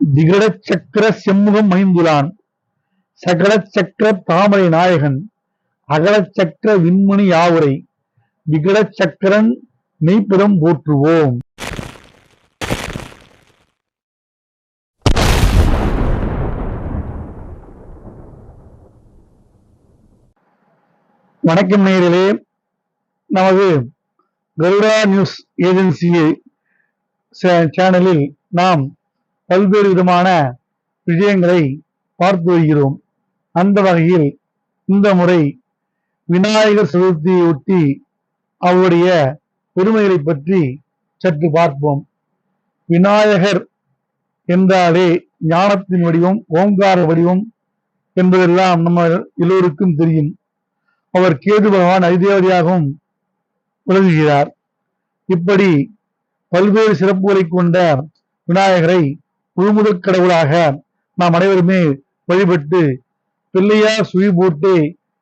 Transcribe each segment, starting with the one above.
திகட சக்கர செம்முகம் மகிந்துளான் சகல சக்கர தாமரை நாயகன் அகல சக்கர விண்மணி யாவுரை விகட சக்கரன் மெய்ப்பிடம் போற்றுவோம். வணக்கம் நேயர்களே. நமது கருடா நியூஸ் ஏஜென்சி சேனலில் நாம் பல்வேறு விதமான விஷயங்களை பார்த்து வருகிறோம். அந்த வகையில் இந்த முறை விநாயகர் சதுர்த்தியை ஒட்டி அவருடைய பெருமைகளை பற்றி சற்று பார்ப்போம். விநாயகர் என்றாலே ஞானத்தின் வடிவம் ஓங்கார வடிவம் என்பதெல்லாம் நம்ம எல்லோருக்கும் தெரியும். அவர் கேது பகவான் அதிதேவதையாகவும் விளங்குகிறார். இப்படி பல்வேறு சிறப்புகளை கொண்ட விநாயகரை முழுமுதற் கடவுளாக நாம் அனைவருமே வழிபட்டு பிள்ளையார் சுழி போட்டு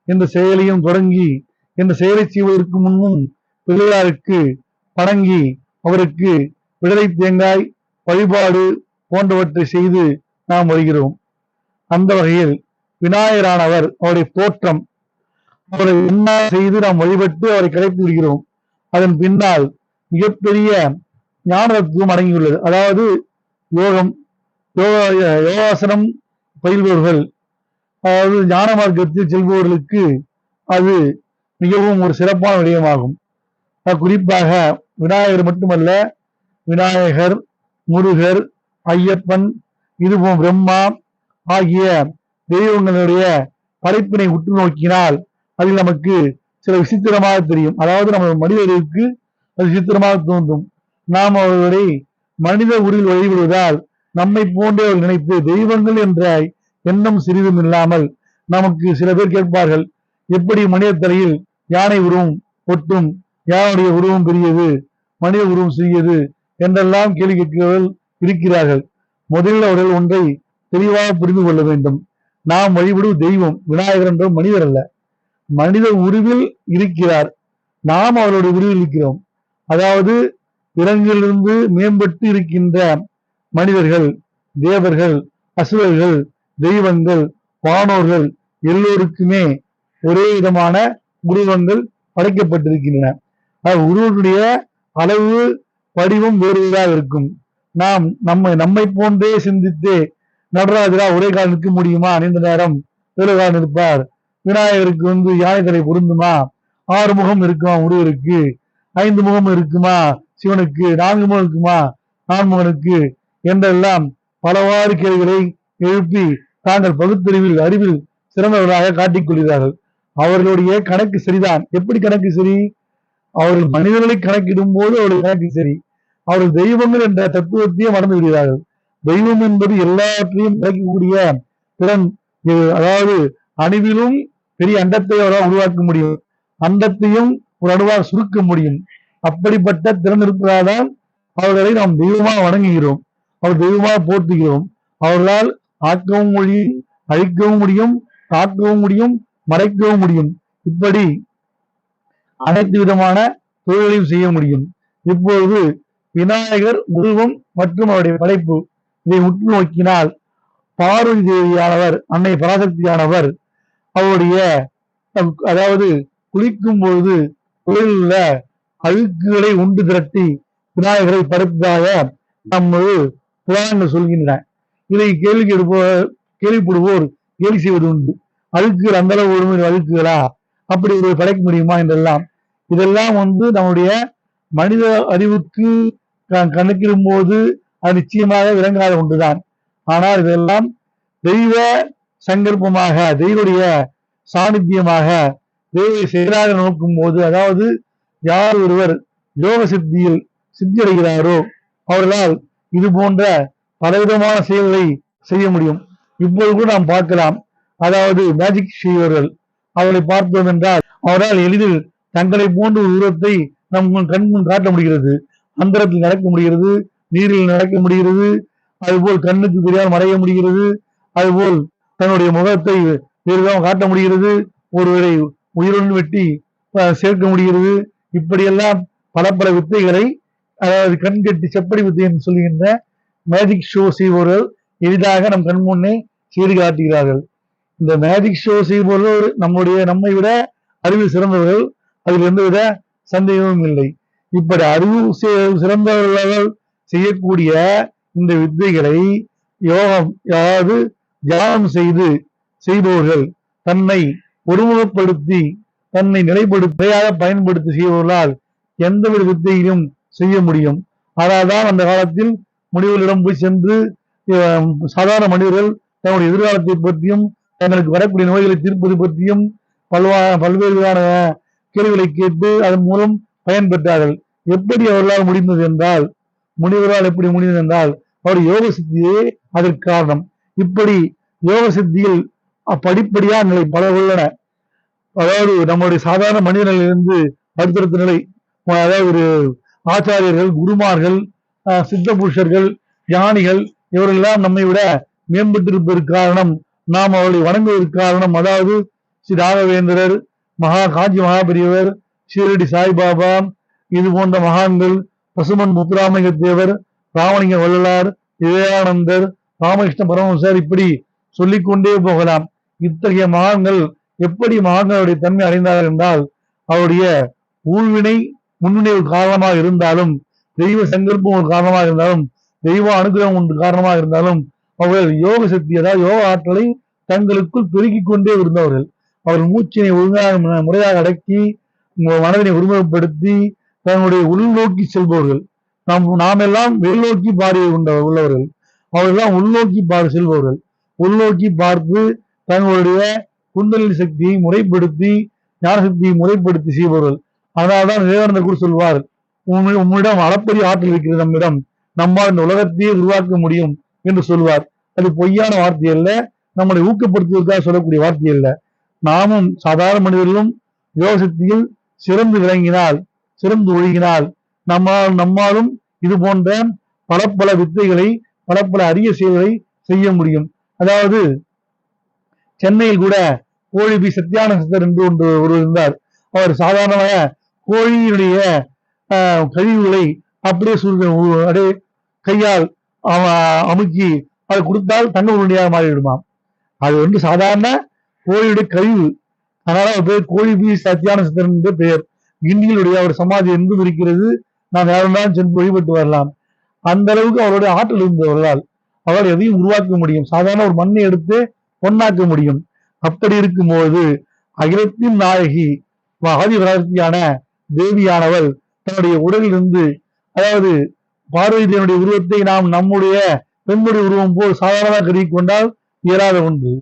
என்ற செயலையும் தொடங்கி இந்த செயலை செய்வதற்கு முன்னும் பிள்ளையாருக்கு வணங்கி அவருக்கு விடுதலை தேங்காய் வழிபாடு போன்றவற்றை செய்து நாம் வருகிறோம். அந்த வகையில் விநாயகரானவர் அவருடைய தோற்றம் அவரை என்ன செய்து நாம் வழிபட்டு அவரை கிடைத்து விடுகிறோம் அதன் பின்னால் மிகப்பெரிய ஞானத்துவம் அடங்கியுள்ளது. அதாவது யோகம் யோகா யோகாசனம் பயில்பவர்கள். அதாவது ஞான மார்க்கத்தில் செல்பவர்களுக்கு அது மிகவும் ஒரு சிறப்பான விடயமாகும். குறிப்பாக விநாயகர் மட்டுமல்ல விநாயகர் முருகர் ஐயப்பன் இதுபோல் பிரம்மா ஆகிய தெய்வங்களுடைய படைப்பினை உற்று நோக்கினால் அதில் நமக்கு சில விசித்திரமாக தெரியும். அதாவது நம்ம மனிதர்களுக்கு அது விசித்திரமாக தோன்றும். நாம் அவர்களை மனித உரில் வழிபடுவதால் நம்மை போன்றே ஒரு நினைத்து தெய்வங்கள் என்ற எண்ணம் சிறிதும் இல்லாமல் நமக்கு சில பேர் கேட்பார்கள் எப்படி மனித தலையில் யானை உருவம் ஒட்டும் யானுடைய உருவம் பெரியது மனித உருவம் சிறியது? என்றெல்லாம் கேள்வி கேட்கிறவர்கள் இருக்கிறார்கள். முதலில் அவர்கள் ஒன்றை தெளிவாக புரிந்து கொள்ள வேண்டும். நாம் வழிபடும் தெய்வம் விநாயகர் என்ற மனிதர் அல்ல. மனித உருவில் இருக்கிறார். நாம் அவருடைய உருவில் இருக்கிறோம். அதாவது விலங்கிலிருந்து மேம்பட்டு இருக்கின்ற மனிதர்கள் தேவர்கள் அசுரர்கள் தெய்வங்கள் வானோர்கள் எல்லோருக்குமே ஒரே விதமான உருவங்கள் படைக்கப்பட்டிருக்கின்றன. அது உருவனுடைய அளவு வடிவம் வேறுவதாக இருக்கும். நாம் நம்ம நம்மை போன்றே சிந்தித்து நடராஜரா ஒரே கால் நிற்க முடியுமா? நீண்ட நேரம் வேறுகால் நிற்பார். விநாயகருக்கு வந்து யானை தலை பொருந்துமா? ஆறு முகம் இருக்குமா முருகருக்கு? ஐந்து முகம் இருக்குமா? சிவனுக்கு நான்கு முகம் இருக்குமா? நான்முகனுக்கு என்றெல்லாம் பலவாறு கேள்விகளை எழுப்பி தாங்கள் பகுத்தறிவில் அறிவில் சிறந்தவர்களாக காட்டிக் கொள்கிறார்கள். அவர்களுடைய கணக்கு சரிதான். எப்படி கணக்கு சரி? அவர்கள் மனிதர்களை கணக்கிடும் போது அவர்கள் கணக்கு சரி. அவர்கள் தெய்வங்கள் என்ற தத்துவத்தையும் மறந்து விடுகிறார்கள். தெய்வம் என்பது எல்லாவற்றையும் கிடைக்கக்கூடிய திறன் அதாவது அணுவிலும் பெரிய அண்டத்தை அவரால் உருவாக்க முடியும். அண்டத்தையும் ஒரு அணுவாக சுருக்க முடியும். அப்படிப்பட்ட திறன் இருப்பதால்தான் அவர்களை நாம் தெய்வமாக வணங்குகிறோம். அவர் தெய்வமாக போற்றுகிறோம். அவர்களால் ஆக்கவும் முடியும் அழிக்கவும் முடியும் காக்கவும் முடியும் மறைக்கவும் முடியும். இப்படி அனைத்து விதமான தொழில்களையும் செய்ய முடியும். இப்பொழுது விநாயகர் உருவம் மற்றும் அவருடைய படைப்பு இதை உற்று நோக்கினால் பார்வதி தேவியானவர் அன்னை பராசக்தியானவர் அவருடைய அதாவது குளிக்கும் பொழுது உடலில் உள்ள அழுக்குகளை உண்டு திரட்டி விநாயகரை படைத்ததாக நமது புராணங்கள் சொல்கின்றன. இதை கேள்வி எடுப்பவர் கேள்விப்படுவோர் கேலி செய்வது உண்டு. அழுக்குகள் அந்த அளவு ஒரு அழுக்குகளா? அப்படி ஒரு படைக்க முடியுமா என்றெல்லாம். இதெல்லாம் வந்து நம்முடைய மனித அறிவுக்கு க- கணக்கிடும் போது அது நிச்சயமாக விளங்காத ஒன்றுதான். ஆனால் இதெல்லாம் தெய்வ சங்கல்பமாக தெய்வடைய சாநித்தியமாக தெய்வ செயலாக நோக்கும் போது அதாவது யார் ஒருவர் யோக சித்தியில் சித்தியடைகிறாரோ அவர்களால் இது போன்ற பலவிதமான செயல்களை செய்ய முடியும். இப்போது கூட நாம் பார்க்கலாம். அதாவது மேஜிக் செய்வர்கள். அவர்களை பார்த்தோம் என்றால் அவரால் எளிதில் தங்களை போன்ற ஒரு உருவத்தை நம் முன் கண் முன் காட்ட முடிகிறது. அந்தரத்தில் நடக்க முடிகிறது நீரில் நடக்க முடிகிறது அதுபோல் கண்ணுக்கு தெரியாமல் மறைய முடிகிறது அதுபோல் தன்னுடைய முகத்தை வேறுதான் காட்ட முடிகிறது ஒருவரை உயிருடன் வெட்டி சேர்க்க முடிகிறது. இப்படியெல்லாம் பல பல வித்தைகளை அதாவது கண் கட்டி செப்படி வித்தை என்று சொல்லுகின்ற மேஜிக் ஷோ செய்பவர்கள் எளிதாக நம் கண் முன்னே செய்து காட்டுகிறார்கள். இந்த மேஜிக் ஷோ செய்பவர்கள் நம்முடைய நம்மை விட அறிவில் சிறந்தவர்கள் அதில் எந்தவித சந்தேகமும் இல்லை. இப்படி அறிவு சிறந்தவர்கள் செய்யக்கூடிய இந்த வித்தைகளை யோகம் அதாவது தியானம் செய்து செய்பவர்கள் தன்னை ஒருமுகப்படுத்தி தன்னை நிலைப்படுத்தையாக பயன்படுத்தி செய்பவர்களால் எந்தவித வித்தையிலும் செய்ய முடியும். அதனால்தான் அந்த காலத்தில் முனிவர்களிடம் போய் சென்று சாதாரண மனிதர்கள் தன்னுடைய எதிர்காலத்தை பற்றியும் தங்களுக்கு வரக்கூடிய நோய்களை தீர்ப்பது பற்றியும் பல்வா பல்வேறு விதமான கேள்விகளை கேட்டு அதன் மூலம் பயன்பெற்றார்கள். எப்படி அவர்களால் முடிந்தது என்றால் முனிவரால் எப்படி முடிந்தது என்றால் அவர் யோக சித்தியே அதற்கு காரணம். இப்படி யோக சித்தியில் படிப்படியாக நிலை பல உள்ளன அதாவது நம்முடைய சாதாரண மனிதனிலிருந்து அடுத்தடுத்த நிலை அதாவது ஒரு ஆச்சாரியர்கள் குருமார்கள் சித்த புருஷர்கள் ஞானிகள் இவரெல்லாம் நம்மை விட மேம்பட்டிருப்பதற்கு காரணம் நாம் அவர்களை வணங்குவதற்கு காரணம் அதாவது ஸ்ரீ ராகவேந்திரர் மகா காஞ்சி மகாபெரியவர் ஷீரடி சாய்பாபா இது போன்ற மகான்கள் பசுமன் முத்துராமலிங்க தேவர் ராமலிங்க வள்ளலார் விவேகானந்தர் ராமகிருஷ்ண பரமஹம்சர் இப்படி சொல்லிக்கொண்டே போகலாம். இத்தகைய மகான்கள் எப்படி மகான்களுடைய தன்மை அடைந்தார்கள் என்றால் அவருடைய ஊழ்வினை முன்னினைவு காரணமாக இருந்தாலும் தெய்வ சங்கல்பம் ஒரு காரணமாக இருந்தாலும் தெய்வ அனுகிரகம் ஒன்று காரணமாக இருந்தாலும் அவர்கள் யோக சக்தி அதாவது யோக ஆற்றலை தங்களுக்குள் பெருக்கிக் கொண்டே இருந்தவர்கள். அவர்கள் மூச்சினை ஒழுங்காக முறையாக அடக்கி மனதினை ஒருமுகப்படுத்தி தன்னுடைய உள்நோக்கி செல்பவர்கள். நாம் நாம் எல்லாம் வெளிநோக்கி பார்வை கொண்ட உள்ளவர்கள். அவர்கள்லாம் உள்நோக்கி பார் செல்பவர்கள். உள்நோக்கி பார்த்து தங்களுடைய குந்தலின் சக்தியை முறைப்படுத்தி ஞான சக்தியை முறைப்படுத்தி செய்பவர்கள். அதனால்தான் விவேகானந்தர் குரு சொல்வார் உம்மிடம் அளப்பரிய ஆற்றல் இருக்கிறது நம்மிடம். நம்மால் இந்த உலகத்தையே உருவாக்க முடியும் என்று சொல்வார். அது பொய்யான வார்த்தை அல்ல நம்மளை ஊக்கப்படுத்துவதற்காக சொல்லக்கூடிய வார்த்தை அல்ல. நாமும் சாதாரண மனிதர்களும் யோக சக்தியில் சிறந்து விளங்கினால் சிறந்து ஒழுகினால் நம்மால் நம்மாலும் இது போன்ற பல பல வித்தைகளை பல பல அரிய செயல்களை செய்ய முடியும். அதாவது சென்னையில் கூட கோழி பி சத்யானந்தர் என்று ஒன்று ஒருவர் இருந்தார். அவர் சாதாரணமாக கோழியினுடைய கழிவுகளை அப்படியே சூரியன் அப்படியே கையால் அவ- அமுக்கி அதை கொடுத்தால் தங்க உருண்டையாக மாறிவிடுமாம். அது வந்து சாதாரண கோழியுடைய கழிவு. அதனால பேர் கோழி பி சத்யானந்தர் என்று பெயர். கிண்டியிலுடைய அவர் சமாதி என்றும் இருக்கிறது. நாம் யாரெல்லாம் சென்று வழிபட்டு வரலாம். அந்த அளவுக்கு அவருடைய ஆற்றல் இருந்தவர்களால் அவர் எதையும் உருவாக்க முடியும். சாதாரண ஒரு மண்ணை எடுத்து பொன்னாக்க முடியும். அப்படி இருக்கும்போது அகிலத்தின் நாயகி ஆதிவராசியான தேவியானவள் தன்னுடைய உடலிலிருந்து அதாவது பார்வதி தேவனுடைய உருவத்தை நாம் நம்முடைய பெண்முடி உருவம் போல் சாதாரணமாக கருதி கொண்டால் இயலாத ஒன்று.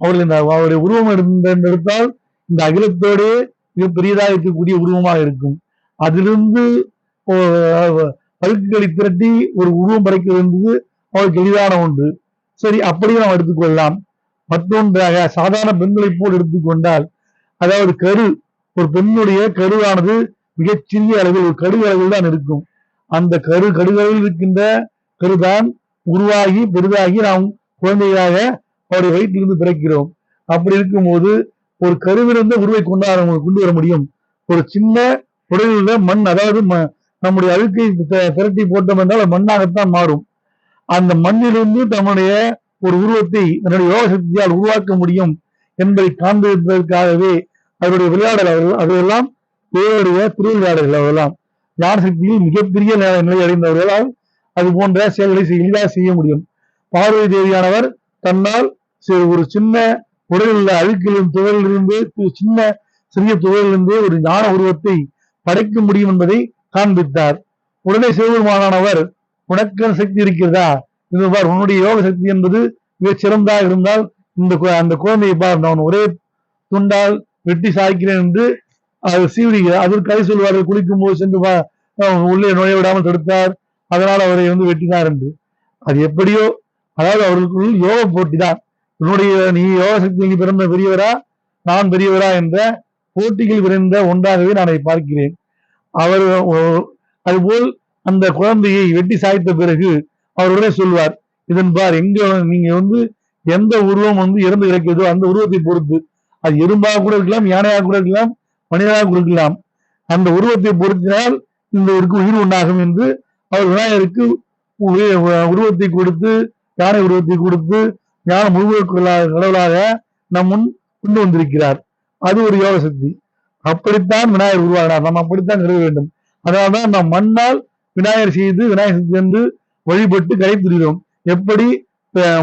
அவர்கள் இந்த அவருடைய உருவம் எடுத்தால் இந்த அகிலத்தோடே மிக பெரியதாக இருக்கக்கூடிய உருவமாக இருக்கும். அதிலிருந்து பழுக்குகளை திரட்டி ஒரு உருவம் படைக்க வேண்டியது அவருக்கு எளிதான ஒன்று. சரி அப்படியே நாம் எடுத்துக்கொள்ளலாம். மற்றொன்றாக சாதாரண பெண்களைப் போல் எடுத்துக்கொண்டால் அதாவது கரு ஒரு பெண்ணுடைய கருவானது மிகச்சிறிய அளவில் ஒரு கடு அளவில் தான் இருக்கும். அந்த கரு கடுகளவில் இருக்கின்ற கருதான் உருவாகி பெரிதாகி நாம் குழந்தையாக அவருடைய வயிற்றிலிருந்து பிறக்கிறோம். அப்படி இருக்கும்போது ஒரு கருவிலிருந்து உருவை கொண்டாட கொண்டு வர முடியும். ஒரு சின்ன உடலில் மண் அதாவது ம- நம்முடைய அழுக்கை திரட்டி போட்டோம் என்றால் அது மண்ணாகத்தான் மாறும். அந்த மண்ணிலிருந்து தன்னுடைய ஒரு உருவத்தை தன்னுடைய யோக சக்தியால் உருவாக்க முடியும் என்பதை காண்பிப்பதற்காகவே அவருடைய விளையாடல் அவர்கள் அதையெல்லாம் தேவருடைய திருவிளையாடல்கள் அவரெல்லாம் ஞானசக்தியில் மிகப்பெரிய நிலை அடைந்தவர்களால் அது போன்ற செயல்களை செய்- எளிதாக செய்ய முடியும். பார்வதி தேவியானவர் தன்னால் ஒரு சின்ன உடலில் உள்ள அழுக்கிலும் துகளிலிருந்து சின்ன சிறிய துகளிலிருந்து ஒரு ஞான உருவத்தை படைக்க முடியும் என்பதை காண்பித்தார். உடனே சிவபெருமானவர் உனக்கு சக்தி இருக்கிறதா? இது பார் உன்னுடைய யோக சக்தி என்பது மிக சிறந்தாக இருந்தால் இந்த அந்த குழந்தையை பார் நான் ஒரே துண்டால் வெட்டி சாய்க்கிறேன் என்று அவர் சீவிடுகிறார் அதற்கு சொல்வார்கள் குளிக்கும் போது சென்று உள்ளே நுழைய விடாமல் தடுத்தார். அதனால் அவரை வந்து வெட்டினார் என்று. அது எப்படியோ அதாவது அவர்களுக்குள் யோக போட்டி தான். உன்னுடைய நீ யோக சக்தி நீ பிறந்த பெரியவரா நான் பெரியவரா என்ற போட்டிகள் விரைந்த ஒன்றாகவே நான் அதை பார்க்கிறேன். அவர் அதுபோல் அந்த குழந்தையை வெட்டி சாய்த்த பிறகு அவருடனே சொல்வார் இதன் பார் எங்க நீங்க வந்து எந்த உருவம் வந்து இறந்து கிடைக்கிறதோ அந்த உருவத்தை பொறுத்து அது எறும்பாக கூட இருக்கலாம் யானையாக கூட இருக்கலாம் மனிதனாக கூட இருக்கலாம். அந்த உருவத்தை பொறுத்தினால் இந்த ஒரு உயிர் உண்டாகும் என்று அவர் விநாயகருக்கு உருவத்தை கொடுத்து யானை உருவத்தை கொடுத்து ஞான முழுவதும் கடவுளாக நம் முன் கொண்டு வந்திருக்கிறார். அது ஒரு யோக சக்தி. அப்படித்தான் விநாயகர் உருவாகினார் நாம் அப்படித்தான் நிறுவ வேண்டும். அதனால்தான் நாம் மண்ணால் விநாயகர் செய்து விநாயகர் சக்தி என்று வழிபட்டு கரைத்துகிறோம் எப்படி?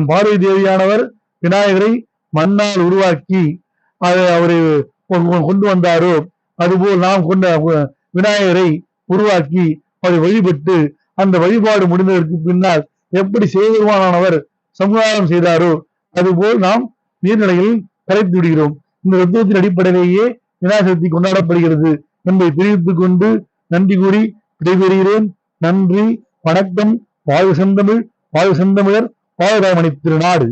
பார்வதி தேவியானவர் விநாயகரை மண்ணால் உருவாக்கி அதை அவரை கொண்டு வந்தாரோ அதுபோல் நாம் கொண்ட விநாயகரை உருவாக்கி அதை வழிபட்டு அந்த வழிபாடு முடிந்ததற்கு பின்னால் எப்படி சிவபெருமானவர் சமுதாயம் செய்தாரோ அதுபோல் நாம் நீர்நிலையில் கரைத்து விடுகிறோம். இந்த தத்துவத்தின் அடிப்படையிலேயே விநாயகர் சதுர்த்தி கொண்டாடப்படுகிறது என்பதை தெரிவித்துக் கொண்டு நன்றி கூறி விடைபெறுகிறேன். நன்றி வணக்கம் வாழ்வு செந்தமிழ் வாழ்வு செந்தமிழர் வாழ்வாமணி திருநாடு